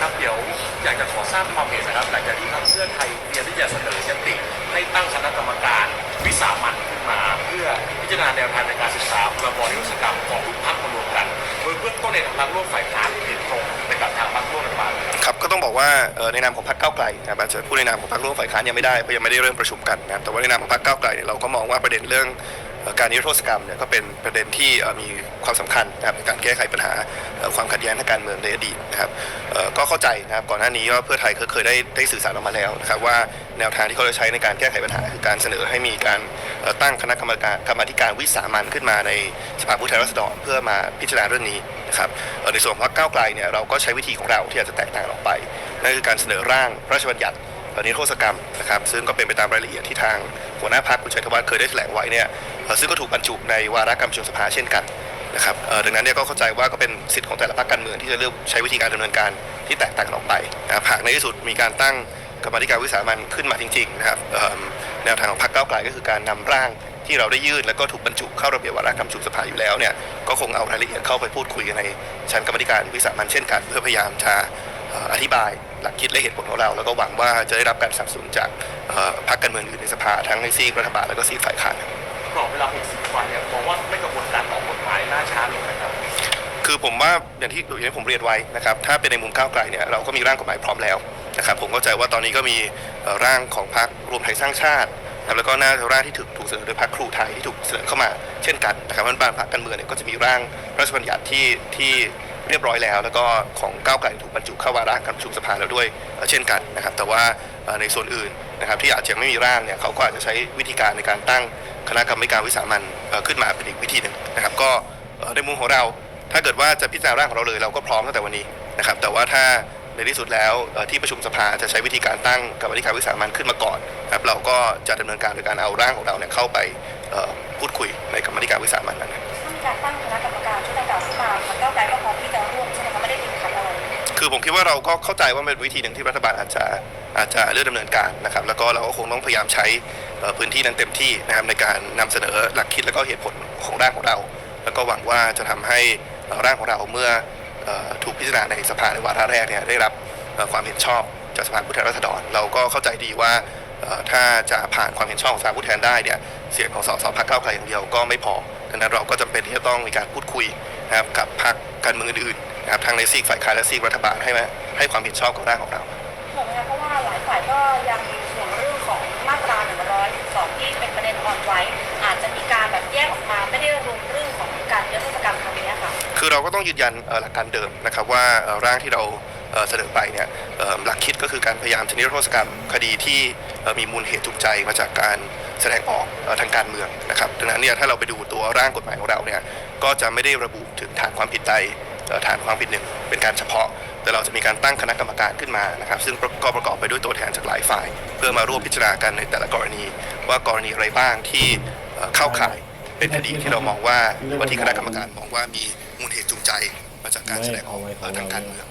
ครับเดี๋ยวอยากจะขอทราบความเห็นนะครับหลังจากที่ทางเพื่อไทยเตรียมที่จะเสนอยติให้ตั้งคณะกรรมการวิสามันขึ้นมา เพื่อพิจารณาแนวทางในการศึกษาพรบนิรโทษกรรมของทุกพรรคมารวมกันโดยเบื้องต้นในทางพรรคร่วมฝ่ายค้านเห็นตรงในกับทางพรรคร่วมรัฐบาลครับก็ต้องบอกว่าในนามของพรรคก้าวไกลนะครับอาจจะพูดในนามของพรรคร่วมฝ่ายค้านยังไม่ได้เพราะยังไม่ได้เริ่มประชุมกันนะครับแต่ว่าในนามของพรรคก้าวไกลเนี่ยเราก็มองว่าประเด็นเรื่อง การนิรโทษกรรมเนี่ยก็เป็นประเด็นที่มีความสำคัญนะครับในการแก้ไขปัญหาความขัดแย้งทางการเมืองในอดีตนะครับก็เข้าใจนะครับก่อนหน้านี้ว่าเพื่อไทยเคยได้ได้สื่อสารออกมาแล้วนะครับว่าแนวทางที่เขาจะใช้ในการแก้ไขปัญหาคือการเสนอให้มีการตั้งคณะกรรมการกรรมธิการวิสามันขึ้นมาในสภาผู้แทนราษฎรเพื่อมาพิจารณาเรื่องนี้นะครับในส่วนของก้าวไกลเนี่ยเราก็ใช้วิธีของเราที่อาจจะแตกต่างออกไปนั่นคือการเสนอร่างพระราชบัญญัติ นิรโทษกรรมนะครับซึ่งก็เป็นไปตามรายละเอียดที่ทางหัวหน้าพรรคคุณชัยธวัฒน์เคยได้แถลงไว้เนี่ยซึ่งก็ถูกบรรจุในวาระกรประชุมสภาเช่นกันนะครับดังนั้นเนี่ยก็เข้าใจว่าก็เป็นสิทธิ์ของแต่ละพรรคการเมืองที่จะเลือกใช้วิธีการดำเนินการที่แตกต่างกันออกไปนะครับหากในที่สุดมีการตั้งกรรมธิการวิสามันขึ้นมาจริงๆนะครับแนวทางของพรรคก้าวไกลก็คือการนำร่างที่เราได้ยื่นแล้วก็ถูกบรรจุเข้าระเบียบวาระกรระชุมสภาอยู่แล้วเนี่ยก็คงเอารายละเอียดเข้าไปพูดคุยกันในชั้นกรรมธิการวิสามันเช่นกัน เพื่อพยายามจะ อ่ออธิบายหลักคิดและเหตุผลของเรา แล้วก็หวังว่าจะได้รับการสนับสนุนจากเอ่อพรรคการเมืองอื่นในสภาทั้งในซีกรัฐบาลแล้วก็ซีกฝ่ายค้านครับกรอบเวลา 60 วันเนี่ยมองว่าไม่กระบวนการออกกฎหมายล่าช้าลงนะครับคือผมว่าอย่างที่อย่างที่ผมเรียนไว้นะครับถ้าเป็นในมุมก้าวไกลเนี่ยเราก็มีร่างกฎหมายพร้อมแล้วนะครับผมเข้าใจว่าตอนนี้ก็มีเอ่อร่างของพรรครวมไทยสร้างชาตินะครับแล้วก็หน้าร่างที่ถูกถูกเสนอโดยพรรคครูไทยที่ถูกเสนอเข้ามาเช่นกันนะครับเพราะฉะนั้นบางพรรคการเมืองเนี่ยก็จะมีร่างพระราชบัญญัติที่ที่ เรียบร้อยแล้ว แล้วก็ของก้าวไกลถูกบรรจุเข้าวาระการประชุมสภาแล้วด้วยเช่นกันนะครับ แต่ว่าในส่วนอื่นนะครับที่อาจจะไม่มีร่างเนี่ยเขาก็อาจจะใช้วิธีการในการตั้งคณะกรรมการวิสามันขึ้นมาเป็นอีกวิธีหนึ่งนะครับ ก็ในมุมของเรา ถ้าเกิดว่าจะพิจารณาร่างของเราเลยเราก็พร้อมตั้งแต่วันนี้นะครับ แต่ว่าถ้าในที่สุดแล้วที่ประชุมสภาจะใช้วิธีการตั้งกรรมาธิการวิสามันขึ้นมาก่อนครับเราก็จะดำเนินการโดยการเอาร่างของเราเนี่ยเข้าไปพูดคุยในกรรมาธิการวิสามันนั้น ผมคิดว่าเราก็เข้าใจว่าเป็นวิธีหนึ่งที่รัฐบาลอาจจะอาจจะเลือกดำเนินการนะครับ แล้วก็เราก็คงต้องพยายามใช้พื้นที่นั้นเต็มที่นะครับในการนำเสนอหลักคิดแล้วก็เหตุผลของร่างของเรา แล้วก็หวังว่าจะทำให้ร่างของเราเมื่อถูกพิจารณาในสภาในวาระแรกเนี่ยได้รับความเห็นชอบจากสภาผู้แทนราษฎร เราก็เข้าใจดีว่าถ้าจะผ่านความเห็นชอบของสภาผู้แทนได้เนี่ยเสียงของสสพรรคก้าไกลอย่างเดียวก็ไม่พอดังนั้นเราก็จำเป็นที่จะต้องมีการพูดคุยนะครับกับพรรคการเมืองอื่นๆ นะครับทั้งในซีกฝ่ายค้านและซีกรัฐบาลให้มาให้ความเห็นชอบกับร่างของเราถูกไหมคะเพราะว่าหลายฝ่ายก็ยังห่วงเรื่องของมาตรา112ที่เป็นประเด็นอ่อนไหวอาจจะมีการแบบแยกออกมาไม่ได้รวมเรื่องของการนิรโทษกรรมครั้งนี้ค่ะคือเราก็ต้องยืนยันเอ่อหลักการเดิมนะครับว่าเอ่อร่างที่เราเอ่อเสนอไปเนี่ยเอ่อหลักคิดก็คือการพยายามจะนิรโทษกรรมคดีที่เอ่อมีมูลเหตุจูงใจมาจากการแสดงออกเอ่อทางการเมืองนะครับดังนั้นเนี่ยถ้าเราไปดูตัวร่างกฎหมายของเราเนี่ยก็จะไม่ได้ระบุถึงฐานความผิดใดเอ่อ ฐานความผิดหนึ่งเป็นการเฉพาะ แต่เราจะมีการตั้งคณะกรรมการขึ้นมานะครับซึ่งก็ประกอบไปด้วยตัวแทนจากหลายฝ่าย เพื่อมาร่วมพิจารณากันในแต่ละกรณี ว่ากรณีอะไรบ้างที่เข้าข่ายเป็นคดีที่เรามองว่าว่าที่คณะกรรมการมองว่ามีมูลเหตุจูงใจมาจากการแสดงออกทางการเมือง